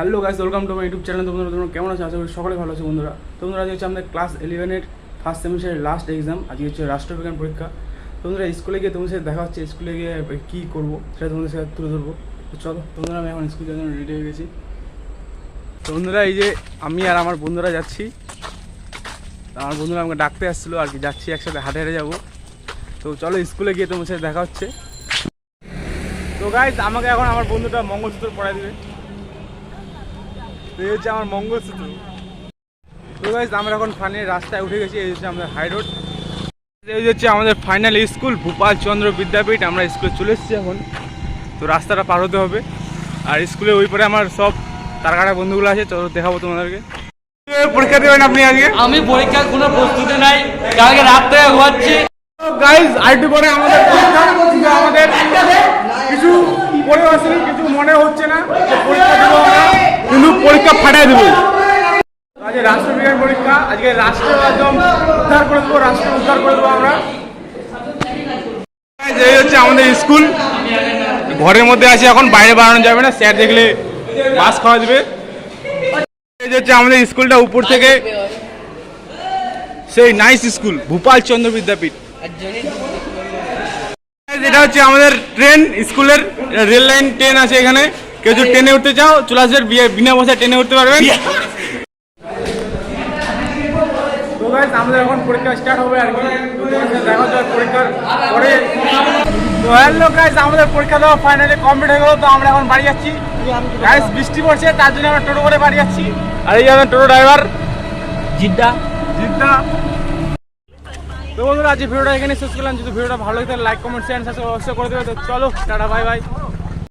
Hello guys, welcome to my YouTube channel. তো বন্ধুরা তোমরা কেমন আছো? আশা করি সকলে ভালো আছে বন্ধুরা। তো বন্ধুরা, আজকে হচ্ছে আমাদের ক্লাস ইলেভেনের ফার্স্ট সেমিস্টারের লাস্ট এক্সাম আজকে হচ্ছে রাষ্ট্রবিজ্ঞান পরীক্ষা। তো বন্ধুরা স্কুলে গিয়ে তোমাদের সাথে দেখা হচ্ছে। স্কুলে গিয়ে কী করব সেটা তোমাদের সাথে তুলে ধরবো। তো চলো তো বন্ধুরা, আমি এখন স্কুল যাওয়ার জন্য রেডি হয়ে গেছি। বন্ধুরা, এই যে আমি আর আমার বন্ধুরা যাচ্ছি। আমার বন্ধুরা আমাকে ডাকতে আসছিল আর কি, যাচ্ছি একসাথে হাটে হাটে যাব। তো চলো স্কুলে গিয়ে তোমার সাথে দেখা হচ্ছে। তো গাইজ আমাকে এখন আমার বন্ধুটা মঙ্গলসূত্র পড়াই দিবে। তো এই হচ্ছে আমার মঙ্গলসূত্র। তো গাইজ আমরা এখন ফাইনালি রাস্তায় উঠে গেছি এই হচ্ছে আমাদের হাই রোড এই হচ্ছে আমাদের ফাইনাল স্কুল ভূপাল চন্দ্র বিদ্যাপীঠ। আমরা স্কুলে চলে এসেছি এখন। তো রাস্তাটা পার হতে হবে। আর স্কুলে ওই পরে আমার সব তারকাটা বন্ধুগুলো আছে তো দেখাবো তোমাদেরকে। পরীক্ষা দেবেন আপনি আজকে? আমি পরীক্ষার কোনো প্রস্তুতি নাই কালকে রাত থেকে ঘুমাচ্ছি গাইজ আরেকটু পরে আমাদের আমাদের কিছু পড়ে আসেনি কিছু মনে হচ্ছে না যে পরীক্ষা দেবো আমরা কিন্তু পরীক্ষা ফাটাই দেবো। আজকে রাষ্ট্রবিজ্ঞান পরীক্ষা আজকে রাষ্ট্র একদম উদ্ধার করে দেবো রাষ্ট্র উদ্ধার করে দেবো আমরা। এই হচ্ছে আমাদের স্কুল ঘরের মধ্যে আছে এখন বাইরে বানানো যাবে না স্যার দেখলে পাস খাওয়া দেবে। এই হচ্ছে আমাদের স্কুলটা উপর থেকে সেই নাইস স্কুল ভূপাল চন্দ্র বিদ্যাপীঠ। এটা হচ্ছে আমাদের ট্রেন স্কুলের রেল লাইন ট্রেন আছে এখানে। কেউ যদি ট্রেনে উঠতে চাও চলে আসবে বিয়ে- বিনা পয়সা ট্রেনে উঠতে পারবেন গাইস আমাদের এখন পরীক্ষা স্টার্ট হবে আর কি। দেখা পরীক্ষার পরে। তো হ্যালো আমাদের পরীক্ষা দেওয়া ফাইনালি কমপ্লিট হয়ে গেল তো আমরা এখন বাড়ি যাচ্ছি। বৃষ্টি পড়ছে তার জন্য আমরা টোটো করে বাড়ি যাচ্ছি। আর এই আমাদের টোটো ড্রাইভার জিদ্দা। জিদ্দা। তো বন্ধুরা আজ ভিডিওটা এখানে শেষ করলাম। যদি ভিডিওটা ভালো লাগে তাহলে লাইক কমেন্ট শেয়ার সাবস্ক্রাইব অবশ্যই করে দেবে। তো চলো টাটা বাই বাই